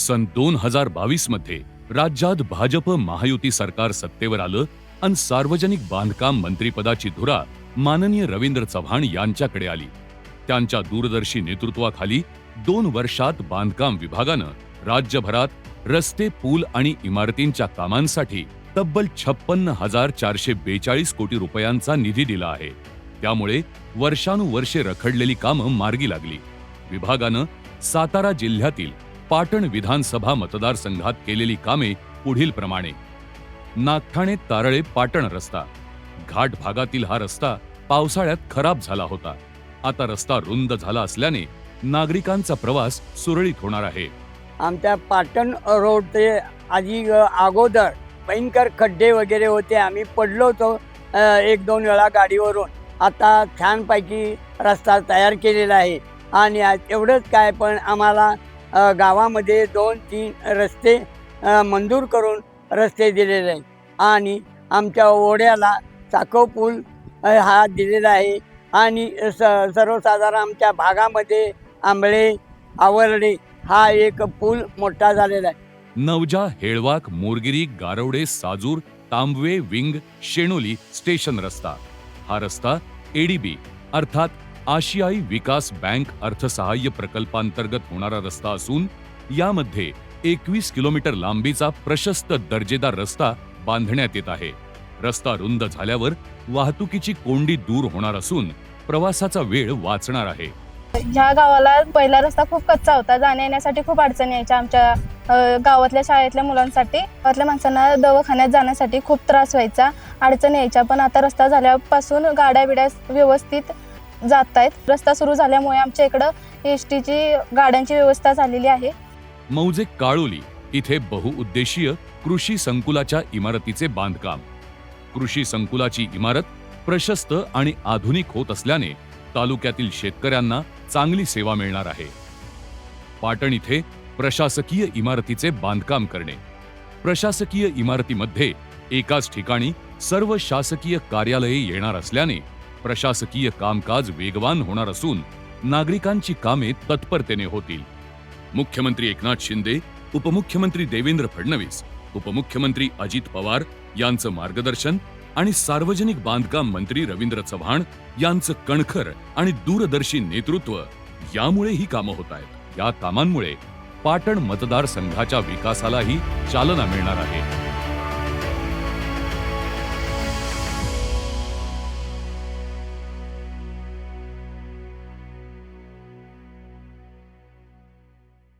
सन दोन हजार बावीसमध्ये राज्यात भाजप महायुती सरकार सत्तेवर आलं आणि सार्वजनिक बांधकाम मंत्रीपदाची धुरा माननीय रवींद्र चव्हाण यांच्याकडे आली. त्यांच्या दूरदर्शी नेतृत्वाखाली दोन वर्षात बांधकाम विभागानं राज्यभरात रस्ते पूल आणि इमारतींच्या कामांसाठी तब्बल छप्पन्न हजार चारशे बेचाळीस कोटी रुपयांचा निधी दिला आहे. त्यामुळे वर्षानुवर्षे रखडलेली कामं मार्गी लागली. विभागानं सातारा जिल्ह्यातील पाटण विधानसभा मतदारसंघात केलेली कामे पुढील प्रमाणे. नागठाणे तारळे पाटण रस्ता. घाट भागातील हा रस्ता पावसाळ्यात खराब झाला होता. आता रस्ता रुंद झाला असल्याने नागरिकांचा प्रवास सुरळीत होणार आहे. आमच्या पाटण रोड ते आधी अगोदर भयंकर खड्डे वगैरे होते. आम्ही पडलो होतो एक दोन वेळा गाडीवरून. आता छानपैकी रस्ता तयार केलेला आहे. आणि एवढंच काय पण आम्हाला गावामध्ये दोन तीन रस्ते मंजूर करून रस्ते दिलेले आहेत. आणि आमच्या ओढ्याला चाकव पूल हा दिलेला आहे. आणि स सर्वसाधारण आमच्या भागामध्ये आंबळे आवरडे हा एक पूल मोठा झालेला आहे. नवजा हेळवाक मोरगिरी गारवडे साजूर तांबवे विंग शेणोली स्टेशन रस्ता. हा रस्ता एडीबी अर्थात आशियाई विकास बँक अर्थसहाय्य प्रकल्पांतर्गत होणारा रस्ता असून यामध्ये एकवीस किलोमीटर लांबीचा प्रशस्त दर्जेदार रस्ता बांधण्यात येत आहे. रस्ता रुंद झाल्यावर वाहतुकीची कोंडी दूर होणार असून प्रवासाचा वेळ वाचणार आहे. ह्या गावाला पहिला रस्ता खूप कच्चा होता. जाण्या येण्यासाठी खूप अडचणी यायच्या आमच्या अ, गावातल्या शाळेतल्या मुलांसाठी. गावातल्या माणसांना दवाखान्यात जाण्यासाठी खूप त्रास व्हायचा अडचणी यायच्या. पण आता रस्ता झाल्यापासून गाड्या बिड्या व्यवस्थित जात आहेत रस्ता सुरू झाल्यामुळे आमच्या इकडं एस टीची गाड्यांची व्यवस्था झालेली आहे. मौजे काळोली इथे बहुउद्देशीय कृषी संकुलाच्या इमारतीचे बांधकाम. कृषी संकुलाची इमारत प्रशस्त आणि आधुनिक होत असल्याने तालुक्यातील शेतकऱ्यांना चांगली सेवा मिळणार आहे. पाटण इथे प्रशासकीय इमारतीचे बांधकाम करणे. प्रशासकीय इमारतीमध्ये एकाच ठिकाणी सर्व शासकीय कार्यालये येणार असल्याने प्रशासकीय कामकाज वेगवान होणार असून नागरिकांची कामे तत्परतेने होतील. मुख्यमंत्री एकनाथ शिंदे उपमुख्यमंत्री देवेंद्र फडणवीस उपमुख्यमंत्री अजित पवार यांचं मार्गदर्शन आणि सार्वजनिक बांधकाम मंत्री रवींद्र चव्हाण यांचं कणखर आणि दूरदर्शी नेतृत्व यामुळे ही कामं होत आहेत. या कामांमुळे पाटण मतदारसंघाच्या विकासालाही चालना मिळणार आहे.